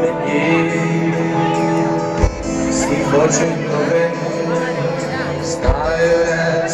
мені, всі хочуть новин, знаю не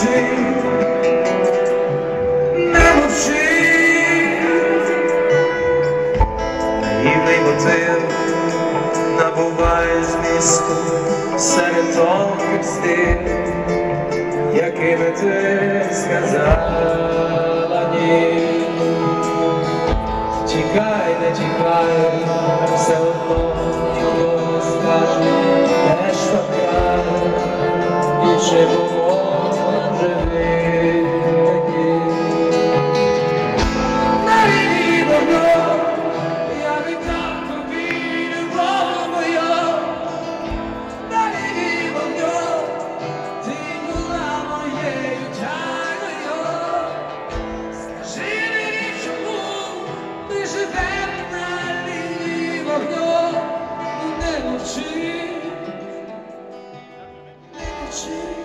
мовчи, не мовчи. Наївний мотив набуває змісту серед тонких стін, якими ти сказала ні. Тікай, не тікай, все одно ніхто не скаже, 是。